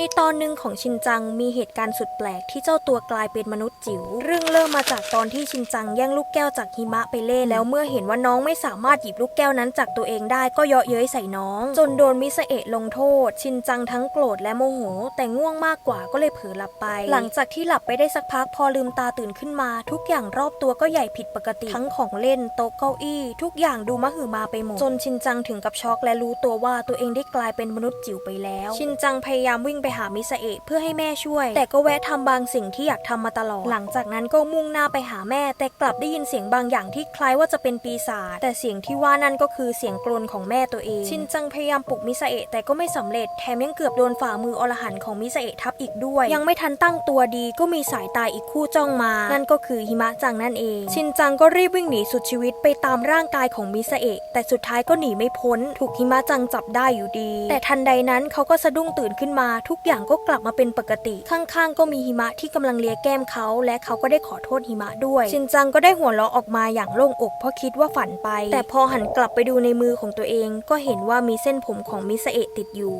ในตอนหนึ่งของชินจังมีเหตุการณ์สุดแปลกที่เจ้าตัวกลายเป็นมนุษย์จิ๋วเรื่องเริ่มมาจากตอนที่ชินจังแย่งลูกแก้วจากหิมะไปเล่นแล้วเมื่อเห็นว่าน้องไม่สามารถหยิบลูกแก้วนั้นจากตัวเองได้ก็เยาะเย้ยใส่น้อง จนโดนมิสเอะลงโทษ ชินจังทั้งโกรธและโมโห แต่ง่วงมากกว่าก็เลยเผลอหลับไป หลังจากที่หลับไปได้สักพักพอลืมตาตื่นขึ้นมา ทุกอย่างรอบตัวก็ใหญ่ผิดปกติทั้งของเล่นโต๊ะเก้าอี้ทุกอย่างดูมหึมาไปหมดจนชินจังถึงกับช็อกและรู้ตัวว่าตัวเองได้กลายเป็นมนุษย์จิ๋วไปแล้ว ชินจังพยายามวิ่งไปหามิสเอะเพื่อให้แม่ช่วย แต่ก็แวะทำบางสิ่งที่อยากทำมาตลอด หลังจากนั้นก็มุ่งหน้าไปหาแม่ แต่กลับได้ยินเสียงบางอย่างที่คล้ายว่าจะเป็นปีศาจแต่เสียงที่ว่านั่นก็คือเสียงกรนของแม่ตัวเอง ชินจังพยายามปลุกมิสเอะแต่ก็ไม่สำเร็จแถมยังเกือบโดนฝ่ามืออรหันของมิสเอะทับอีกด้วย ยังไม่ทันตั้งตัวดีก็มีสายตาอีกคู่จ้องมา นั่นก็คือหิมะจังนั่นเอง ชินจังก็รีบวิ่งหนีสุดชีวิตไปตามร่างกายของมิสเอะแต่สุดท้ายก็หนีไม่พ้น ถูกหิมะจังจับได้อยู่ดี แต่ทันใดนั้นเขาก็สะดุ้งตื่นขึ้นมาทุกอย่างก็กลับมาเป็นปกติ ข้างๆ ก็มีหิมะที่กำลังเลียแก้มเขาและเขาก็ได้ขอโทษหิมะด้วย ชินจังก็ได้หัวเราะออกมาอย่างโล่งอกเพราะคิดว่าฝันไป แต่พอหันกลับไปดูในมือของตัวเอง ก็เห็นว่ามีเส้นผมของมิสเอะติดอยู่